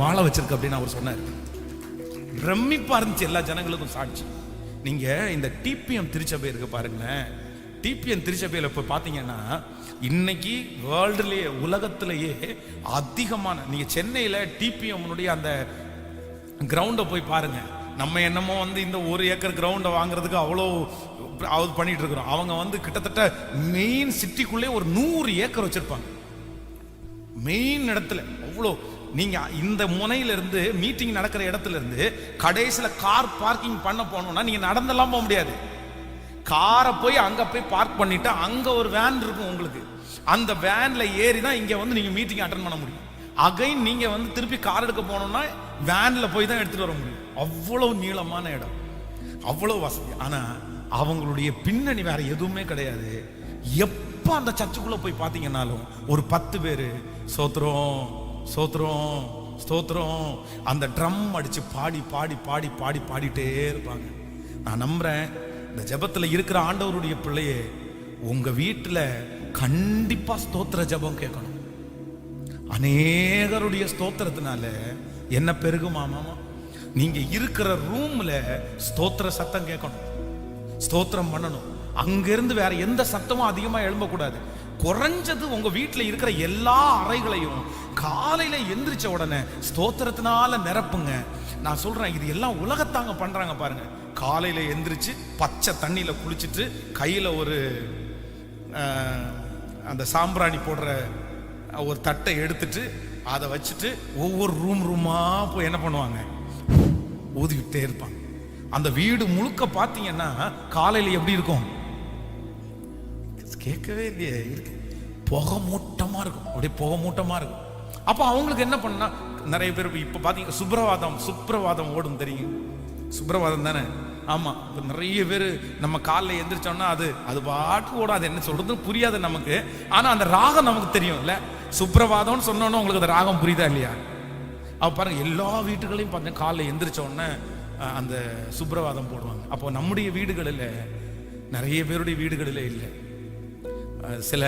வாழ வச்சிருக்கு அப்படின்னு அவர் சொன்னார். பிரமிப்பா இருந்துச்சு எல்லா ஜனங்களுக்கும் சாட்சி. நீங்க இந்த டிபிஎம் திருச்சபை இருக்கு பாருங்களேன். டிபிஎம் திருச்சபையில் இப்போ பார்த்தீங்கன்னா இன்னைக்கு வேர்ல்டுலேயே உலகத்திலேயே அதிகமான நீங்கள் சென்னையில் டிபிஎம்னுடைய அந்த கிரவுண்டை போய் பாருங்க. நம்ம என்னமோ வந்து இந்த ஒரு ஏக்கர் கிரவுண்டை வாங்குறதுக்கு அவ்வளோ அது பண்ணிட்டு இருக்கிறோம். அவங்க வந்து கிட்டத்தட்ட மெயின் சிட்டிக்குள்ளே ஒரு நூறு ஏக்கர் வச்சிருப்பாங்க. மெயின் இடத்துல அவ்வளோ நீங்க இந்த முனையில இருந்து மீட்டிங் நடக்கிற இடத்துல இருந்து கடைசியில கார் பார்க்கிங் பண்ண போகணுன்னா நீங்க நடந்தெல்லாம் போக முடியாது. காரை போய் அங்க போய் பார்க் பண்ணிட்டு அங்க ஒரு வேன் இருக்கும் உங்களுக்கு. அந்த வேன்ல ஏறி தான் இங்க வந்து நீங்க மீட்டிங் அட்டன் பண்ண முடியும். அகைன் நீங்க வந்து திருப்பி கார் எடுக்க போனோம்னா வேன்ல போய் தான் எடுத்துட்டு வர முடியும். அவ்வளவு நீளமான இடம். அவ்வளவு வசதி. ஆனா அவங்களுடைய பின்னணி வேற எதுவுமே கிடையாது. எப்போ அந்த சர்ச்சுக்குள்ள போய் பார்த்தீங்கன்னாலும் ஒரு பத்து பேர் சோத்திரம் ஸ்தோத்திரம் ஸ்தோத்திரம். அந்த ட்ரம் அடித்து பாடி பாடி பாடி பாடி பாடிட்டே இருப்பாங்க. நான் நம்புறேன் இந்த ஜபத்தில் இருக்கிற ஆண்டவருடைய பிள்ளையே உங்கள் வீட்டில் கண்டிப்பாக ஸ்தோத்திர ஜெபம் கேட்கணும். அநேகருடைய ஸ்தோத்திரத்தினால என்ன பெருகுமா மாமா? நீங்க இருக்கிற ரூம்ல ஸ்தோத்திர சத்தம் கேட்கணும். ஸ்தோத்திரம் பண்ணணும். அங்கிருந்து வேற எந்த சத்தமும் அதிகமா எழும்பக்கூடாது. குறைஞ்சது உங்க வீட்டில் இருக்கிற எல்லா அறைகளையும் காலையில எந்திரிச்ச உடனே ஸ்தோத்திரத்தினால நிரப்புங்க. நான் சொல்றேன் இது எல்லாம் உலகத்தாங்க பண்றாங்க பாருங்க. காலையில எந்திரிச்சு பச்சை தண்ணியில குளிச்சுட்டு கையில ஒரு அந்த சாம்பிராணி போடுற ஒரு தட்டை எடுத்துட்டு அதை வச்சுட்டு ஒவ்வொரு ரூம் ரூமா போய் என்ன பண்ணுவாங்க? ஊதிக்கிட்டே இருப்பாங்க. அந்த வீடு முழுக்க பார்த்தீங்கன்னா காலையில் எப்படி இருக்கும்? கேட்கவே இல்லையே. இருக்கு. புகை மூட்டமாக இருக்கும். அப்படியே புகை மூட்டமாக இருக்கும். அப்போ அவங்களுக்கு என்ன பண்ணா நிறைய பேர் இப்போ பார்த்தீங்க சுப்ரவாதம் சுப்ரவாதம் ஓடும் தெரியும். சுப்ரவாதம் தானே? ஆமாம் இப்போ நிறைய பேர் நம்ம காலில் எந்திரிச்சோம்னா அது அது பாட்டு ஓடும். அது என்ன சொல்கிறதுன்னு புரியாது நமக்கு. ஆனால் அந்த ராகம் நமக்கு தெரியும் இல்லை? சுப்ரவாதம்னு சொன்னோன்னா உங்களுக்கு அந்த ராகம் புரியுதா இல்லையா? அப்போ பாருங்க எல்லா வீட்டுகளையும் பார்த்தீங்கன்னா காலைல எந்திரிச்ச அந்த சுப்ரவாதம் போடுவாங்க. அப்போ நம்முடைய வீடுகளில் நிறைய பேருடைய வீடுகளில் இல்லை. சில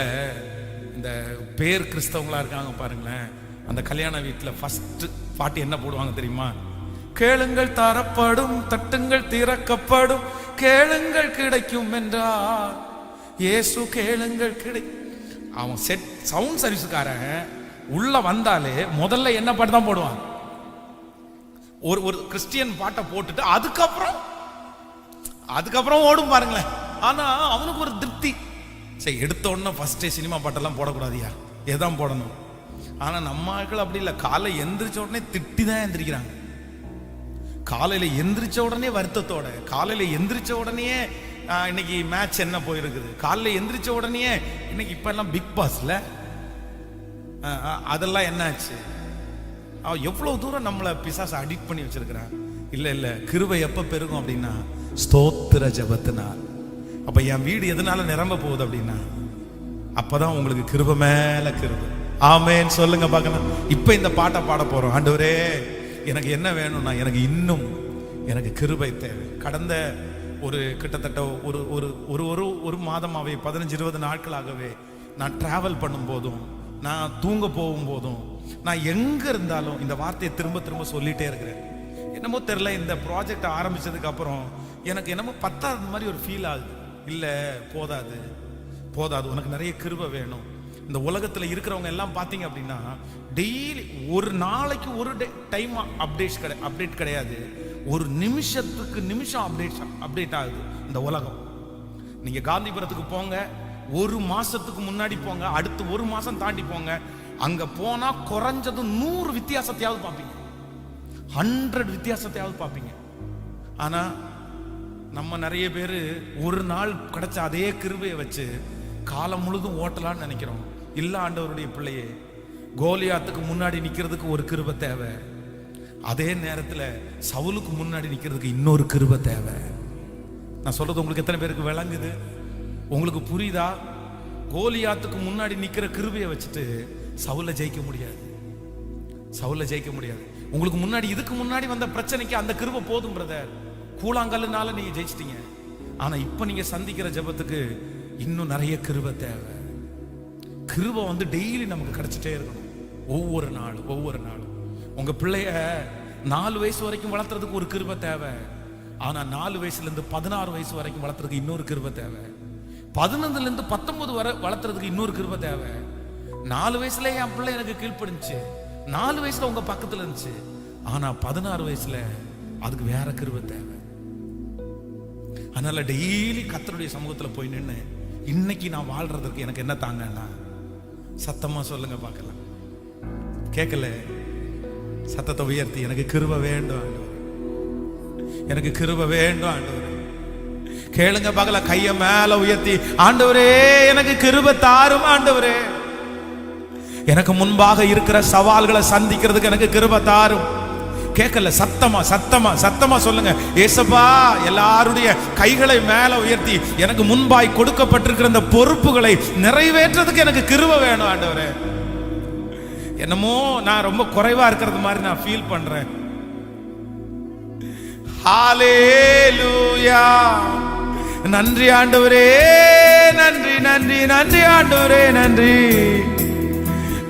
இந்த பேர் கிறிஸ்தவங்களா இருக்காங்க பாருங்களேன். அந்த கல்யாண வீட்டில் ஃபஸ்ட்டு பாட்டு என்ன போடுவாங்க தெரியுமா? கேளுங்கள் தரப்படும் தட்டுங்கள் திறக்கப்படும் கேளுங்கள் கிடைக்கும் என்றார். இயேசு கேளுங்கள் கிடை அவன் செட் சவுண்ட் சர்வீஸுக்காரன் உள்ள வந்தாலே முதல்ல என்ன பாட்டு தான் போடுவான்? ஒரு ஒரு கிறிஸ்டியன் பாட்டை போட்டுட்டு அதுக்கப்புறம் அதுக்கப்புறம் ஓடும் பாருங்களேன். ஆனா அவனுக்கு ஒரு திருப்தி. சரி எடுத்த உடனே ஃபஸ்ட்டு சினிமா பாட்டெல்லாம் போடக்கூடாதியா எதான் போடணும்? ஆனால் நம்ம ஆட்கள் அப்படி இல்லை. காலை எந்திரிச்ச உடனே திட்டி தான் எந்திரிக்கிறாங்க. காலையில் எந்திரிச்ச உடனே வருத்தத்தோட காலையில் எந்திரிச்ச உடனே இன்னைக்கு மேட்ச் என்ன போயிருக்குது? காலையில் எந்திரிச்ச உடனே இன்னைக்கு இப்போல்லாம் பிக் பாஸில் அதெல்லாம் என்னாச்சு? அவன் எவ்வளோ தூரம் நம்மளை பிசாசு அடிக்ட் பண்ணி வச்சிருக்கிறான் இல்லை இல்லை கிருவை எப்போ பெருகும் அப்படின்னா ஸ்தோத்திர ஜபத்தினால். அப்போ என் வீடு எதனால நிரம்ப போகுது அப்படின்னா அப்பதான் உங்களுக்கு கிருப மேல கிருப. ஆமேன்னு சொல்லுங்க பார்க்கலாம். இப்போ இந்த பாட்டை பாட போறோம். ஆண்டவரே எனக்கு என்ன வேணும்னா எனக்கு இன்னும் எனக்கு கிருபை தேவை. கடந்த ஒரு கிட்டத்தட்ட ஒரு ஒரு ஒரு ஒரு ஒரு மாதமாவே பதினஞ்சு இருபது நாட்களாகவே நான் டிராவல் பண்ணும்போதும் நான் தூங்க போகும்போதும் நான் எங்கே இருந்தாலும் இந்த வார்த்தையை திரும்ப திரும்ப சொல்லிட்டே இருக்கிறேன். என்னமோ தெரியல இந்த ப்ராஜெக்ட் ஆரம்பித்ததுக்கப்புறம் எனக்கு என்னமோ பத்தாத மாதிரி ஒரு ஃபீல் ஆகுது. இல்லை போதாது. போதாது. உனக்கு நிறைய கிருவை வேணும். இந்த உலகத்தில் இருக்கிறவங்க எல்லாம் பார்த்தீங்க அப்படின்னா டெய்லி ஒரு நாளைக்கு ஒரு டே டைம் அப்டேட் கிடை அப்டேட் கிடையாது. ஒரு நிமிஷத்துக்கு நிமிஷம் அப்டேட் அப்டேட் ஆகுது இந்த உலகம். நீங்கள் காந்திபுரத்துக்கு போங்க. ஒரு மாதத்துக்கு முன்னாடி போங்க. அடுத்து ஒரு மாதம் தாண்டி போங்க. அங்கே போனால் குறைஞ்சது நூறு வித்தியாசத்தையாவது பார்ப்பீங்க ஹண்ட்ரட் வித்தியாசத்தையாவது பார்ப்பீங்க ஆனால் நம்ம நிறைய பேர் ஒரு நாள் கிடைச்ச அதே கிருபையை வச்சு காலம் முழுதும் ஓட்டலாம்னு நினைக்கிறோம். இல்லை ஆண்டவருடைய பிள்ளையே கோலியாத்துக்கு முன்னாடி நிற்கிறதுக்கு ஒரு கிருபை தேவை. அதே நேரத்தில் சவுலுக்கு முன்னாடி நிற்கிறதுக்கு இன்னொரு கிருபை தேவை. நான் சொல்கிறது உங்களுக்கு எத்தனை பேருக்கு விளங்குது? உங்களுக்கு புரியுதா? கோலியாத்துக்கு முன்னாடி நிற்கிற கிருபையை வச்சுட்டு சவுல ஜெயிக்க முடியாது. சவுல ஜெயிக்க முடியாது. உங்களுக்கு முன்னாடி இதுக்கு முன்னாடி வந்த பிரச்சனைக்கு அந்த கிருபை போதும் பிரதர் கூழாங்கல்லுனால நீங்க ஜெயிச்சிட்டீங்க. ஆனா இப்ப நீங்க சந்திக்கிற ஜெபத்துக்கு இன்னும் நிறைய கிருபை தேவை. கிருபை வந்து டெய்லி நமக்கு கிடைச்சிட்டே இருக்கணும். ஒவ்வொரு நாளும் ஒவ்வொரு நாளும். உங்க பிள்ளைய நாலு வயசு வரைக்கும் வளர்த்துறதுக்கு ஒரு கிருபை தேவை. ஆனா நாலு வயசுல இருந்து பதினாறு வயசு வரைக்கும் வளர்த்துறதுக்கு இன்னொரு கிருபை தேவை. பதினொன்றுல இருந்து பத்தொன்பது வரை வளர்த்துறதுக்கு இன்னொரு கிருபை தேவை. நாலு வயசுல என் பிள்ளை எனக்கு கீழ்ப்படிஞ்சு நாலு வயசுல உங்க பக்கத்துல இருந்துச்சு. ஆனா பதினாறு வயசுல அதுக்கு வேற கிருபை தேவை. அதனால டெய்லி கத்தருடைய சமூகத்தில் போய் நின்று இன்னைக்கு நான் வாழ்றதுக்கு எனக்கு என்ன தாங்கன்னா சத்தமாக சொல்லுங்க பார்க்கலாம். கேட்கல சத்தத்தை உயர்த்தி எனக்கு கிருப வேண்டும் ஆண்டவர். எனக்கு கிருப வேண்டும் ஆண்டவர். கேளுங்க பார்க்கல கைய மேல உயர்த்தி ஆண்டவரே எனக்கு கிருப தாரும் ஆண்டவரே. எனக்கு முன்பாக இருக்கிற சவால்களை சந்திக்கிறதுக்கு எனக்கு கிருப தாரும். கேட்கல. சத்தமா சத்தமா சத்தமா சொல்லுங்க. ஏசப்பா எல்லாருடைய கைகளை மேல உயர்த்தி எனக்கு முன்பாய் கொடுக்கப்பட்டிருக்கிற இந்த பொறுப்புகளை நிறைவேற்றதுக்கு எனக்கு கிருவ வேணும் ஆண்டவரே. என்னமோ நான் ரொம்ப குறைவா இருக்கிறது மாதிரி நான் ஃபீல் பண்றேன். நன்றி ஆண்டவரே. நன்றி நன்றி நன்றி ஆண்டவரே நன்றி.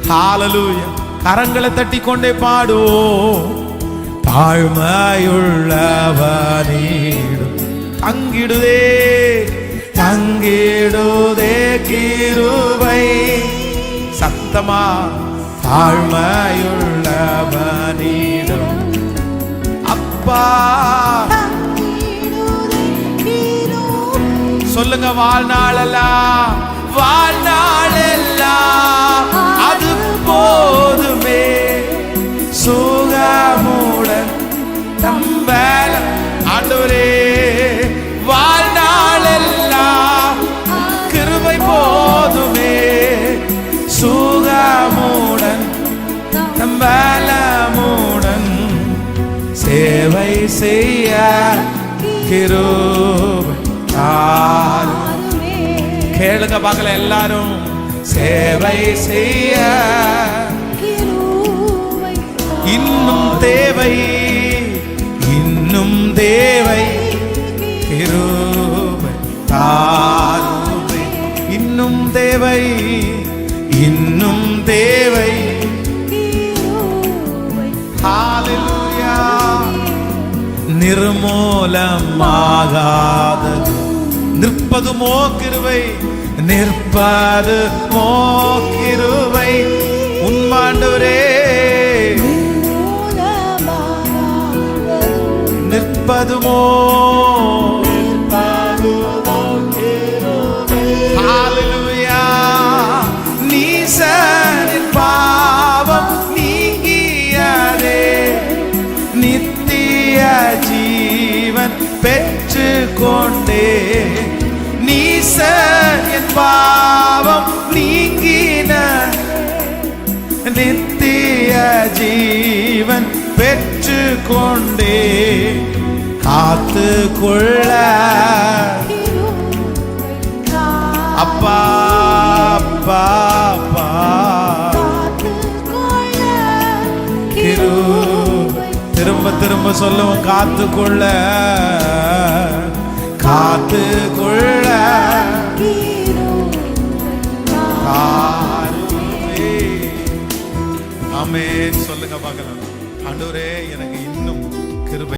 ஹalleluya கரங்களை தட்டி கொண்டே பாடுவோம். தாழ்மையுள்ளவனீடும் தங்கிடுதே தங்கிடுதே கிருபை. சத்தமா தாழ்மையுள்ளவனீடும் அப்பா. சொல்லுங்க வாழ்நாளெல்லாம் வாழ்நாளெல்லாம் அது போதுமே. சுகமுடன் ஆண்டவரே வாழ்நாளெல்லாம் கிருபை போதுமே. சுகமுடன் நம்பலமுடன் சேவை செய்ய கிருபை. கேளுங்க பார்க்கல எல்லாரும் சேவை செய்ய. இன்னும் தேவை இன்னும் தேவை. கிருபை தாருமே. இன்னும் தேவை. இன்னும் தேவை. ஹalleluya. நிர்மூலமாகாதது. நிற்பதுமோ கிருவை நிற்பதுமோ கிருவை உண்மாண்டவரே நிற்பதுமோ ஹalleluya நீசனின் பாவம் பெற்று கொண்டே நீசன் என் பாவம் நீங்கின நித்திய ஜீவன் பெற்று கொண்டே காத்து கொள்ள அப்பா அப்பா அப்பா. திரும்ப திரும்ப சொல்லுவோம் காத்து கொள்ள காத்து கொள்ள தாருமே. சொல்லுங்க பார்க்கலாம். ஆண்டவரே எனக்கு